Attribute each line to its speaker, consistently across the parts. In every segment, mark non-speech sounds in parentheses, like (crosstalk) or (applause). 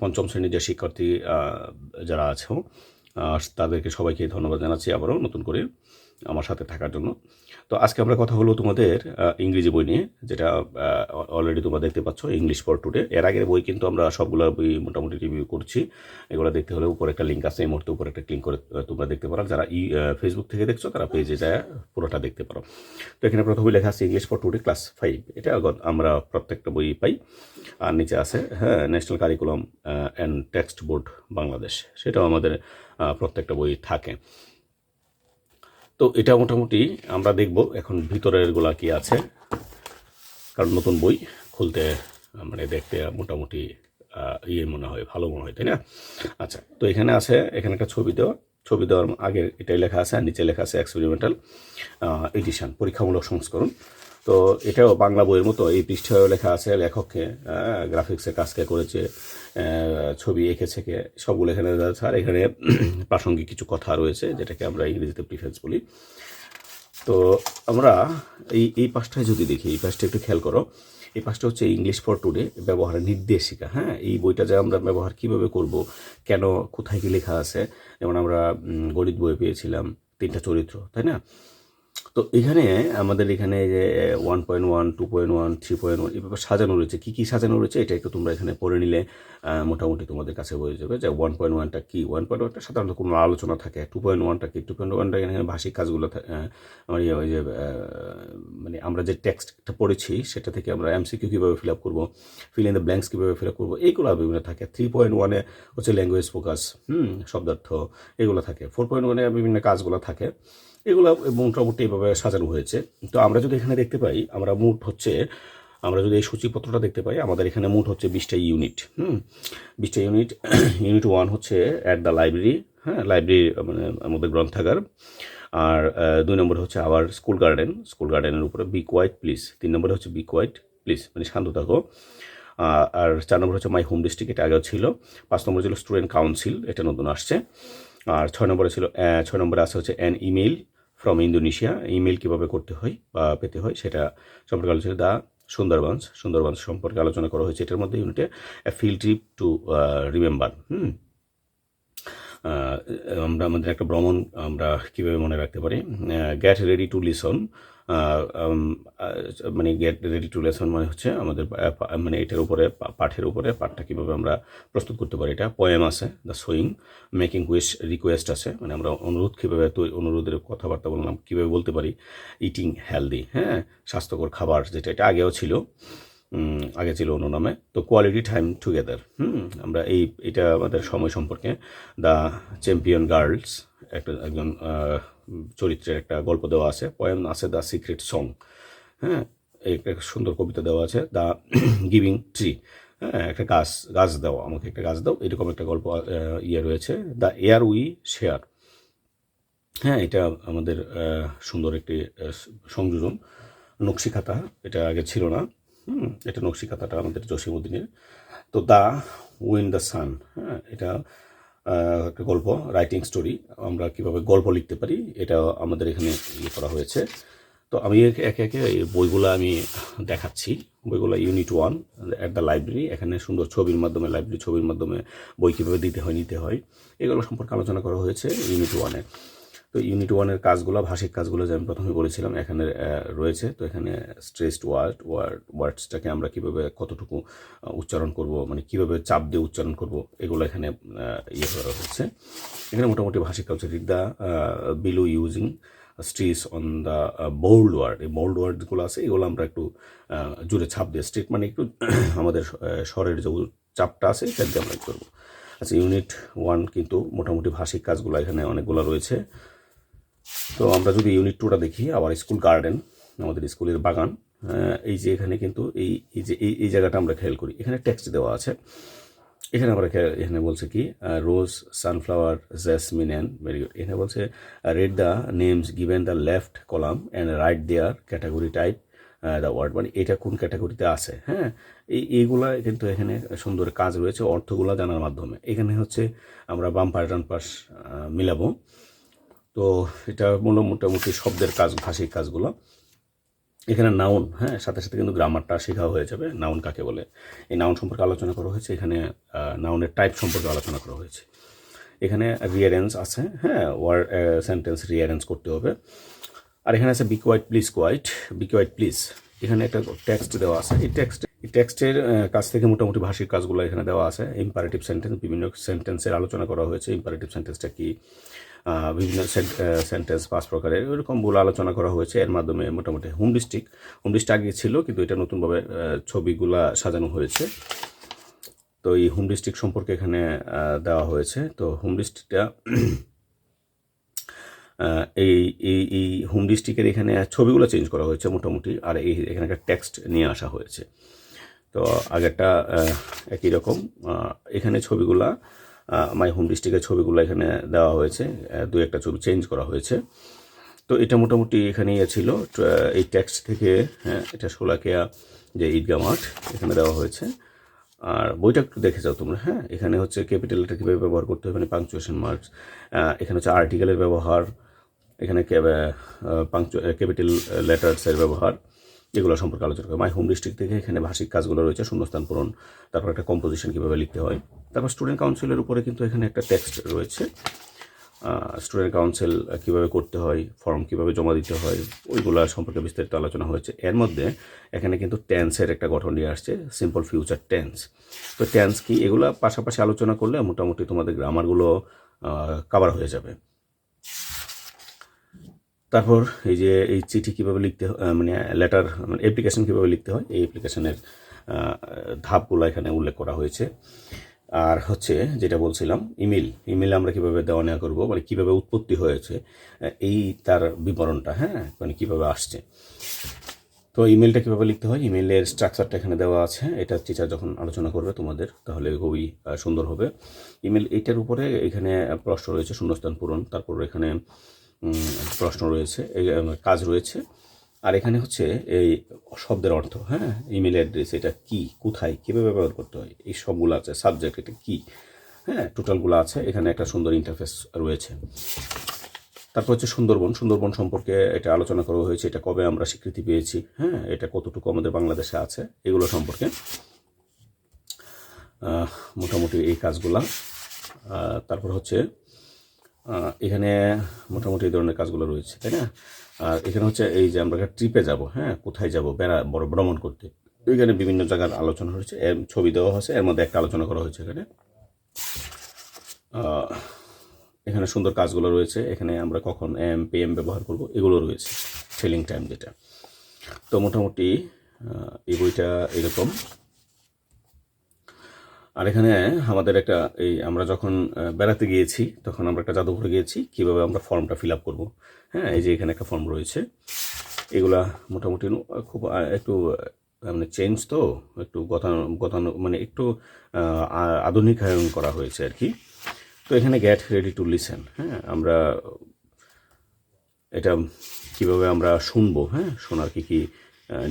Speaker 1: পঞ্চম শ্রেণির যে শিক্ষার্থী যারা আছো তাদেরকে সবাইকে ধন্যবাদ জানাচ্ছি আবারও নতুন করে আমার সাথে থাকার জন্য। তো আজকে আমরা কথা হলো তোমাদের ইংরেজি বই নিয়ে, যেটা অলরেডি তোমরা দেখতে পাচ্ছ ইংলিশ ফর টুডে এর আগের বই কিন্তু আমরা সবগুলো বই মোটামুটি রিভিউ করছি। এগুলো দেখতে হলে উপরে একটা লিঙ্ক আছে, এই মুহূর্তে উপরে একটা ক্লিক করে তোমরা দেখতে পারো। যারা ই ফেসবুক থেকে দেখছ, তারা পেজে যায়, পুরোটা দেখতে পারো। তো এখানে প্রথমে লেখা আছে English for today class five এটা আমরা প্রত্যেকটা বই পাই। আর নিচে আছে হ্যাঁ national curriculum and text board Bangladesh সেটাও আমাদের প্রত্যেকটা বই থাকে। তো এটা মোটামুটি আমরা দেখব এখন ভিতরের গোলা কি আছে। কারণ নতুন বই খুলতে মানে দেখতে মোটামুটি ইয়ে মনে হয়, ভালো মনে হয়, তাই না? আচ্ছা তো এখানে আছে, এখানে একটা ছবি দেওয়া। ছবি দেওয়ার আগে এটাই লেখা আছে, আর নিচে লেখা আছে এক্সপেরিমেন্টাল এডিশন পরীক্ষামূলক সংস্করণ। তো এটাও বাংলা বইয়ের মতো এই পৃষ্ঠায় লেখা আছে লেখককে গ্রাফিক্সে কাজকে করেছে ছবি এঁকেছে কে, সবগুলো এখানে আর এখানে (clears throat) প্রাসঙ্গিক কিছু কথা রয়েছে, যেটাকে আমরা ইংরেজিতে প্রিফারেন্স বলি। তো আমরা এই এই পাশটায় যদি দেখি, এই পাশটা একটু খেয়াল করো। এই পাশটা হচ্ছে ইংলিশ ফর টুডে, ব্যবহারের নির্দেশিকা। হ্যাঁ এই বইটা যে আমরা ব্যবহার কীভাবে করব, কেন, কোথায় কি লেখা আছে, যেমন আমরা গণিত বই পেয়েছিলাম, তিনটা চরিত্র, তাই না? তো এখানে আমাদের এখানে যে one point one two point one three point one এভাবে সাজানো রয়েছে। কী কী সাজানো রয়েছে? এটা একটু তোমরা এখানে পড়ে নিলে মোটামুটি তোমাদের কাছে হয়ে যাবে যে ওয়ান পয়েন্ট ওয়ানটা কী? ওয়ান পয়েন্ট ওয়ানটা সাধারণত কোনো আলোচনা থাকে। টু পয়েন্ট ওয়ানটা কি? টু পয়েন্ট ওয়ানটা এখানে ভাষিক কাজগুলো ইয়ে ওই যে মানে আমরা যে টেক্সটটা পড়েছি, সেটা থেকে আমরা এমসিকিউ কীভাবে ফিল আপ করব ফিল ইন দ্য ব্ল্যাঙ্কস কীভাবে ফিল আপ করব, এইগুলো বিভিন্ন থাকে। থ্রি পয়েন্ট ওয়ানে হচ্ছে ল্যাঙ্গুয়েজ ফোকাস হুম, শব্দার্থ, এগুলো থাকে। ফোর পয়েন্ট ওয়ানে বিভিন্ন কাজগুলো থাকে। এগুলো মোটামুটি এভাবে সাজানো হয়েছে। তো আমরা যদি এখানে দেখতে পাই, আমরা মোট হচ্ছে, আমরা যদি এই সূচিপত্রটা দেখতে পাই, আমাদের এখানে মোট হচ্ছে বিশটা ইউনিট, হুম? বিশটা ইউনিট (clears throat) ইউনিট ওয়ান হচ্ছে অ্যাট দ্য লাইব্রেরি হ্যাঁ? লাইব্রেরি মানে আমাদের গ্রন্থাগার। আর দুই নম্বর হচ্ছে আবার স্কুল গার্ডেন, স্কুল গার্ডেনের উপরে বি কোয়াইট প্লিজ। তিন নম্বরে হচ্ছে বি কোয়াইট প্লিজ মানে শান্ত থাকো। আর চার নম্বর হচ্ছে মাই হোম ডিস্ট্রিক্ট, এটা আগেও ছিল। পাঁচ নম্বর ছিল স্টুডেন্ট কাউন্সিল, এটা নতুন আসছে। আর ছয় নম্বরে ছিল ছয় নম্বরে আসা হচ্ছে an email from Indonesia email কীভাবে করতে হয় বা পেতে হয় সেটা সম্পর্কে আলোচনা দা সুন্দরবনস সুন্দরবনস সম্পর্কে আলোচনা করা হয়েছে এটার মধ্যে ইউনিটে ফিল্ড ট্রিপ টু রিমেম্বার হুম। আমরা আমাদের একটা ভ্রমণ আমরা কীভাবে মনে রাখতে পারি? গ্যাট রেডি টু লিসন মানে গেট রেডি টু লেসন মানে হচ্ছে আমাদের মানে এটার উপরে পাঠের উপরে পাঠটা কীভাবে আমরা প্রস্তুত করতে পারি, এটা পোয়েম আছে the swing making wish request আছে মানে আমরা অনুরোধ কীভাবে তো, অনুরোধের কথাবার্তা বললাম কীভাবে বলতে পারি ইটিং হেলদি হ্যাঁ স্বাস্থ্যকর খাবার, যেটা এটা আগেও ছিল আগে ছিল অন্য নামে, তো কোয়ালিটি টাইম টুগেদার হুম, আমরা এই, এটা আমাদের সময় সম্পর্কে দ্য চ্যাম্পিয়ন গার্লস একটা একজন চরিত্রের একটা গল্প দেওয়া আছে, পয়েম আছে দ্য সিক্রেট সং। হ্যাঁ একটা সুন্দর কবিতা দেওয়া আছে দ্য গিভিং ট্রি। হ্যাঁ একটা গাছ গাছ দাও, আমাকে একটা গাছ দাও, এরকম একটা গল্প ইয়ে রয়েছে। The air we share. হ্যাঁ এটা আমাদের সুন্দর একটি সংযোজন। নকশি খাতা এটা আগে ছিল না। এটা নকশি খাতাটা আমাদের জসিমুদ্দিনের তো দা, উইন দ্য সান। হ্যাঁ এটা একটা গল্প রাইটিং স্টোরি আমরা কীভাবে গল্প লিখতে পারি, এটা আমাদের এখানে ইয়ে করা হয়েছে। তো আমি একে একে এই বইগুলো আমি দেখাচ্ছি। বইগুলো unit one at the library এখানে সুন্দর ছবির মাধ্যমে লাইব্রেরি ছবির মাধ্যমে বই কীভাবে দিতে হয়, নিতে হয়, এগুলো সম্পর্কে আলোচনা করা হয়েছে ইউনিট ওয়ানে তো ইউনিট ওয়ানের কাজগুলো, ভাষিক কাজগুলো যে আমি প্রথমে বলেছিলাম, এখানে রয়েছে। তো এখানে স্ট্রেসড ওয়ার্ড ওয়ার্ড ওয়ার্ডসটাকে আমরা কীভাবে কতটুকু উচ্চারণ করব মানে কীভাবে চাপ দিয়ে উচ্চারণ করব, এগুলো এখানে ইয়ে করা হচ্ছে। এখানে মোটামুটি ভাষিক কাজ read the below using stress on the bold word এই বোল্ড ওয়ার্ডগুলো আছে, এগুলো আমরা একটু জুড়ে ছাপ দিয়ে স্ট্রিট মানে একটু, (clears throat) আমাদের স্বরের যে চাপটা আছে দিয়ে আমরা করব। আচ্ছা ইউনিট ওয়ান কিন্তু মোটামুটি ভাষিক কাজগুলো এখানে অনেকগুলো রয়েছে। তো আমরা যদি ইউনিট টুটা দেখি, আবার স্কুল গার্ডেন আমাদের স্কুলের বাগান এই যে এখানে কিন্তু এই এই যে, এই এই জায়গাটা আমরা খেয়াল করি। এখানে টেক্সট দেওয়া আছে। এখানে আমরা এখানে বলছে কি rose sunflower jasmine and very good এখানে বলছে read the names given the left column and write their category type the word মানে এটা কোন ক্যাটাগরিতে আছে হ্যাঁ? এই, এইগুলা কিন্তু এখানে সুন্দর কাজ রয়েছে অর্থগুলো জানার মাধ্যমে। এখানে হচ্ছে আমরা বাম পাশ ডান পাশ মিলাবো। তো এটা মূল মোটামুটি শব্দের কাজ, ভাষিক কাজগুলো। এখানে নাউন হ্যাঁ সাথে সাথে কিন্তু গ্রামারটা শেখা হয়ে যাবে। নাউন কাকে বলে? এই নাউন সম্পর্কে আলোচনা করা হয়েছে। এখানে নাউনের টাইপ সম্পর্কে আলোচনা করা হয়েছে। এখানে রিয়ারেন্স আছে হ্যাঁ ওয়ার্ড সেন্টেন্স রিয়ারেন্স করতে হবে। আর এখানে আছে be quiet please quiet be quiet please এখানে একটা টেক্সট দেওয়া আছে। এই টেক্সট এই টেক্সটের কাছ থেকে মোটামুটি ভাষিক কাজগুলো এখানে দেওয়া আছে। ইম্পারেটিভ সেন্টেন্স বিভিন্ন সেন্টেন্সের আলোচনা করা হয়েছে। ইম্পারেটিভ সেন্টেন্সটা কি? বিভিন্ন সেন্টেন্স পাঁচ প্রকারের এরকমগুলো আলোচনা করা হয়েছে। এর মাধ্যমে মোটামুটি হোম ডিস্ট্রিক্ট হোম ডিস্ট্রিক্ট আগে ছিল, কিন্তু এটা নতুনভাবে ছবিগুলা সাজানো হয়েছে। তো এই হোম ডিস্ট্রিক্ট সম্পর্কে এখানে দেওয়া হয়েছে। তো হোম ডিস্ট্রিক্টটা এই এই এই হোম ডিস্ট্রিক্টের এখানে ছবিগুলো চেঞ্জ করা হয়েছে মোটামুটি, আর এই এখানে একটা টেক্সট নিয়ে আসা হয়েছে। তো আগেরটা একই রকম এখানে ছবিগুলা মাই হোম ডিস্ট্রিক্টের ছবিগুলো এখানে দেওয়া হয়েছে। দু একটা ছবি চেঞ্জ করা হয়েছে। তো এটা মোটামুটি এখানে ইয়ে ছিল। এই ট্যাক্স থেকে হ্যাঁ এটা সোলাকিয়া যে ঈদগা মাঠ, এখানে দেওয়া হয়েছে। আর বইটা একটু দেখে যাও তোমরা হ্যাঁ এখানে হচ্ছে ক্যাপিটালটা কীভাবে ব্যবহার করতে হবে মানে পাংচুয়েশন মার্কস এখানে হচ্ছে আর্টিকেলের ব্যবহার, এখানে ক্যাপিটাল লেটার্সের ব্যবহার, এগুলো সম্পর্কে আলোচনা করে। মাই হোম ডিস্ট্রিক্ট থেকে এখানে ভাষিক কাজগুলো রয়েছে, শূন্যস্থান পূরণ, তারপর একটা কম্পোজিশন কীভাবে লিখতে হয়। তারপর স্টুডেন্ট কাউন্সিলের উপরে কিন্তু এখানে একটা টেক্সট রয়েছে। স্টুডেন্ট কাউন্সিল কীভাবে করতে হয় ফর্ম কীভাবে জমা দিতে হয়, ওইগুলো সম্পর্কে বিস্তারিত আলোচনা হয়েছে। এর মধ্যে এখানে কিন্তু টেন্সের একটা গঠন নিয়ে আসছে সিম্পল ফিউচার টেন্স তো টেন্স কি, এগুলো পাশাপাশি আলোচনা করলে মোটামুটি তোমাদের গ্রামারগুলো কাভার হয়ে যাবে। তারপর এই যে এই চিঠি কীভাবে লিখতে মানে লেটার মানে অ্যাপ্লিকেশন কীভাবে লিখতে হয়, এই অ্যাপ্লিকেশনের ধাপগুলো এখানে উল্লেখ করা হয়েছে। আর হচ্ছে যেটা বলছিলাম ইমেল ইমেল আমরা কীভাবে দেওয়া নেওয়া করব মানে কীভাবে উৎপত্তি হয়েছে, এই তার বিবরণটা হ্যাঁ? মানে কীভাবে আসছে। তো ইমেলটা কীভাবে লিখতে হয়? ইমেলের স্ট্রাকচারটা এখানে দেওয়া আছে। এটা টিচার যখন আলোচনা করবে তোমাদের, তাহলে খুবই সুন্দর হবে। ইমেল এইটার উপরে এখানে প্রশ্ন রয়েছে, শূন্যস্থান পূরণ। তারপর এখানে প্রশ্ন রয়েছে কাজ রয়েছে। আর এখানে হচ্ছে এই শব্দের অর্থ হ্যাঁ? ইমেল অ্যাড্রেস এটা কি, কোথায়, কীভাবে ব্যবহার করতে হয়, এই সবগুলো আছে সাবজেক্ট এটা কি হ্যাঁ? টোটালগুলো আছে, এখানে একটা সুন্দর ইন্টারফেস রয়েছে। তারপর হচ্ছে সুন্দরবন সুন্দরবন সম্পর্কে এটা আলোচনা করা হয়েছে, এটা কবে আমরা স্বীকৃতি পেয়েছি হ্যাঁ? এটা কতটুকু আমাদের বাংলাদেশে আছে, এগুলো সম্পর্কে। মোটামুটি এই কাজগুলা। তারপর হচ্ছে এখানে মোটামুটি এই ধরনের কাজগুলো রয়েছে, তাই না? আর এখানে হচ্ছে এই যে আমরা ট্রিপে যাব হ্যাঁ? কোথায় যাব? বেড়া, বড় ভ্রমণ করতে। এখানে বিভিন্ন জায়গার আলোচনা হয়েছে। এর ছবি দেওয়া হয়েছে এর মধ্যে একটা আলোচনা করা হয়েছে এখানে। এখানে সুন্দর কাজগুলো রয়েছে। এখানে আমরা কখন এম পি এম ব্যবহার করব, এগুলো রয়েছে সেলিং টাইম যেটা। তো মোটামুটি এই বইটা এরকম। আর এখানে আমাদের একটা এই আমরা যখন বেড়াতে গিয়েছি, তখন আমরা একটা জাদুঘরে গিয়েছি, কীভাবে আমরা ফর্মটা ফিল আপ করব। হ্যাঁ এই যে এখানে একটা ফর্ম রয়েছে। এগুলা মোটামুটি খুব একটু মানে চেঞ্জ তো, একটু গতানো গতানো মানে একটু আধুনিকায়ন করা হয়েছে আর কি। তো এখানে গ্যাট রেডি টু লিসেন হ্যাঁ আমরা এটা কীভাবে আমরা শুনব হ্যাঁ শোনার কি কি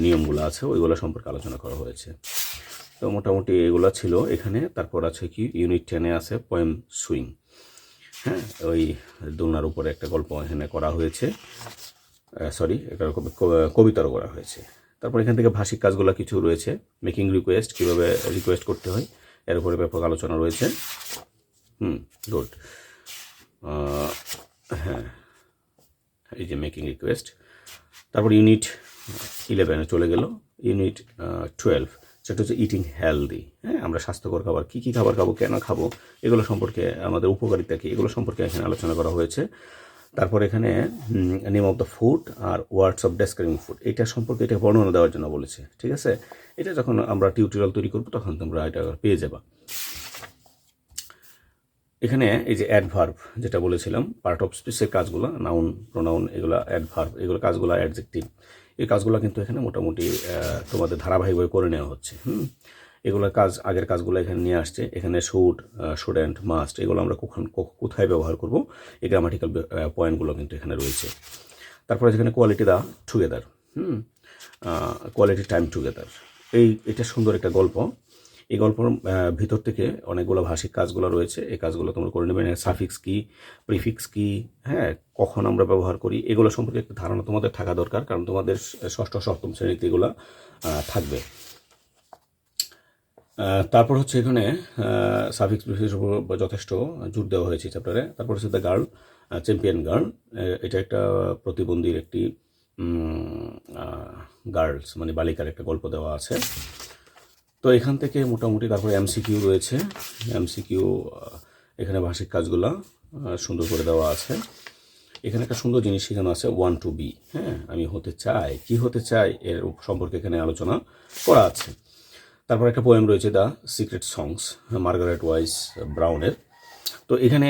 Speaker 1: নিয়মগুলো আছে, ওইগুলো সম্পর্কে আলোচনা করা হয়েছে। তো মোটামুটি এগুলো ছিল এখানে। তারপর আছে কি? ইউনিট টেনে আছে পয়েম সুইং হ্যাঁ ওই দোলনার উপরে একটা গল্প এখানে করা হয়েছে। সরি ক- কবিতারও করা হয়েছে। তারপর এখান থেকে ভাষিক কাজগুলো কিছু রয়েছে। মেকিং রিকোয়েস্ট কীভাবে রিকোয়েস্ট করতে হয়, এর উপরে ব্যাপক আলোচনা রয়েছে। হুম গুড হ্যাঁ এই যে মেকিং রিকোয়েস্ট তারপর ইউনিট ইলেভেনে চলে গেল। ইউনিট টুয়েলভ সেটা হচ্ছে ইটিং হেলদি হ্যাঁ? আমরা স্বাস্থ্যকর খাবার কী কী খাবার খাব, কেন খাব, এগুলো সম্পর্কে আমাদের উপকারিতা কী, এগুলো সম্পর্কে এখানে আলোচনা করা হয়েছে। তারপর এখানে নেম অফ দ্য ফুড আর ওয়ার্ডস অফ ডেসক্রাইবিং ফুড এটা সম্পর্কে এটা বর্ণনা দেওয়ার জন্য বলেছে, ঠিক আছে? এটা যখন আমরা টিউটোরিয়াল তৈরি করব, তখন তোমরা এটা পেয়ে যাবা। এখানে এই যে অ্যাডভার্ব যেটা বলেছিলাম পার্ট অফ স্পিচের কাজগুলো নাউন প্রোনাউন এগুলো অ্যাডভার্ব এগুলো কাজগুলো অ্যাডজেক্টিভ এই কাজগুলো কিন্তু এখানে মোটামুটি তোমাদের ধারাবাহিকভাবে করে নেওয়া হচ্ছে, হুম? এগুলো কাজ, আগের কাজগুলো এখানে নিয়ে আসছে। এখানে শুড স্টুডেন্ট মাস্ট এগুলো আমরা কখন কোথায় ব্যবহার করব, এই গ্রামাটিক্যাল পয়েন্টগুলো কিন্তু এখানে রয়েছে। তারপরে যেখানে quality the together hmm? Quality time together এই, এটা সুন্দর একটা গল্প। এই গল্পের ভিতর থেকে অনেকগুলো ভাষিক কাজগুলো রয়েছে। এই কাজগুলো তোমরা করে নেবে। সাফিক্স কি, প্রিফিক্স কি হ্যাঁ কখন আমরা ব্যবহার করি, এগুলো সম্পর্কে একটা ধারণা তোমাদের থাকা দরকার, কারণ তোমাদের ষষ্ঠ, সপ্তম শ্রেণীতে এগুলো থাকবে। তারপর হচ্ছে এখানে সাফিক্স প্রিফিক্স উপর যথেষ্ট জোর দেওয়া হয়েছে চ্যাপ্টারে তারপর হচ্ছে দ্য গার্ল চ্যাম্পিয়ন গার্ল এটা একটা প্রতিবন্ধীর একটি গার্লস মানে বালিকার একটা গল্প দেওয়া আছে। তো এখান থেকে মোটামুটি তারপরে এমসিকিউ রয়েছে। এমসিকিউ এখানে ভাষিক কাজগুলা সুন্দর করে দেওয়া আছে। এখানে একটা সুন্দর জিনিস শেখানো আছে ওয়ান টু বি হ্যাঁ? আমি হতে চাই। কি হতে চাই এর সম্পর্কে এখানে আলোচনা করা আছে। তারপর একটা পোয়েম রয়েছে the secret songs Margaret Wise ব্রাউনের তো এখানে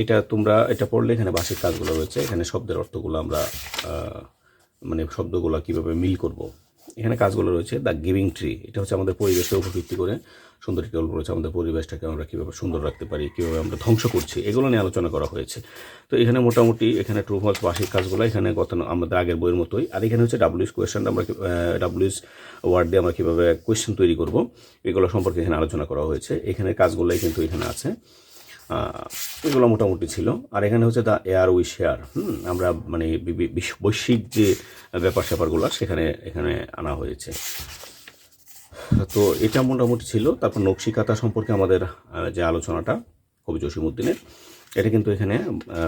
Speaker 1: এটা তোমরা, এটা পড়লে এখানে ভাষিক কাজগুলো রয়েছে। এখানে শব্দের অর্থগুলো আমরা মানে শব্দগুলো কীভাবে মিল করব এখানে কাজগুলো রয়েছে। দ্য গিভিং ট্রি এটা হচ্ছে আমাদের পরিবেশের উপর ভিত্তি করে সুন্দর একটি গল্প রয়েছে। আমাদের পরিবেশটাকে আমরা কীভাবে সুন্দর রাখতে পারি, কীভাবে আমরা ধ্বংস করছি, এগুলো নিয়ে আলোচনা করা হয়েছে। তো এখানে মোটামুটি এখানে ট্রু ফলস ভাষিক কাজগুলো, এখানে গত আমাদের আগের বইয়ের মতোই। আর এখানে হচ্ছে ডাব্লিউস কোয়েশ্চেন আমরা ডাব্লিউস ওয়ার্ড দিয়ে আমরা কীভাবে কোয়েশ্চেন তৈরি করব, এগুলো সম্পর্কে এখানে আলোচনা করা হয়েছে। এখানে কাজগুলোই কিন্তু এখানে আছে। এগুলো মোটামুটি ছিল। আর এখানে হচ্ছে দ্য এয়ার উই শেয়ার হুম, আমরা মানে বৈশ্বিক যে ব্যাপার স্যাপারগুলো সেখানে এখানে আনা হয়েছে। তো এটা মোটামুটি ছিল। তারপর নকশিকাতা সম্পর্কে আমাদের যে আলোচনাটা, কবি জসিমুদ্দিনের এটা কিন্তু এখানে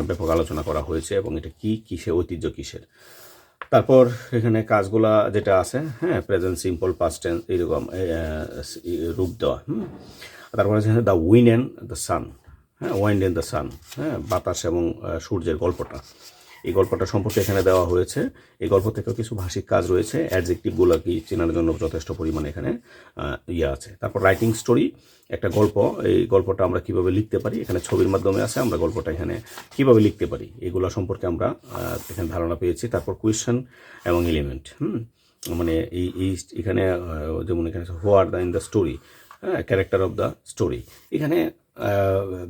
Speaker 1: ব্যাপক আলোচনা করা হয়েছে এবং এটা কি কিসে ঐতিহ্য কিসের। তারপর এখানে কাজগুলা যেটা আছে হ্যাঁ প্রেজেন্ট সিম্পল পাস্ট টেন্স এইরকম রূপ দেওয়া, হুম। তারপর the win and the sun. হ্যাঁ ওয়াইন্ড ইন দ্য সান হ্যাঁ বাতাস এবং সূর্যের গল্পটা। এই গল্পটা সম্পর্কে এখানে দেওয়া হয়েছে। এই গল্প থেকেও কিছু ভাষিক কাজ রয়েছে। অ্যাডজেক্টিভগুলো কি চেনার জন্য যথেষ্ট পরিমাণে এখানে ইয়ে আছে। তারপর রাইটিং স্টোরি একটা গল্প। এই গল্পটা আমরা কীভাবে লিখতে পারি? এখানে ছবির মাধ্যমে আছে। আমরা গল্পটা এখানে কীভাবে লিখতে পারি? এগুলো সম্পর্কে আমরা এখানে ধারণা পেয়েছি। তারপর কোয়েশ্চেন এবং এলিমেন্ট হুম? মানে এই এই এখানে যেমন এখানে where the in the story হ্যাঁ ক্যারেক্টার অফ দ্য স্টোরি এখানে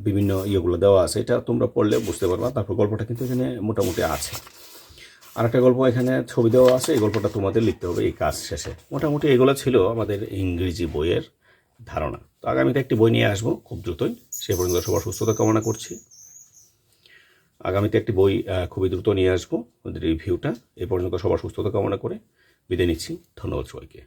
Speaker 1: বিভিন্ন ইয়েগুলো দেওয়া আছে, এটা তোমরা পড়লে বুঝতে পারবা। তারপর গল্পটা কিন্তু এখানে মোটামুটি আছে। আর একটা গল্প এখানে ছবি দেওয়া আছে, এই গল্পটা তোমাদের লিখতে হবে এই কাজ শেষে। মোটামুটি এগুলো ছিল আমাদের ইংরেজি বইয়ের ধারণা। তো আগামীতে একটি বই নিয়ে আসব খুব দ্রুতই, সে পর্যন্ত সবার সুস্থতা কামনা করছি। আগামীতে একটি বই খুবই দ্রুত নিয়ে আসব, ওদের রিভিউটা, এ পর্যন্ত সবার সুস্থতা কামনা করে বিদায় নিচ্ছি। ধন্যবাদ সবাইকে।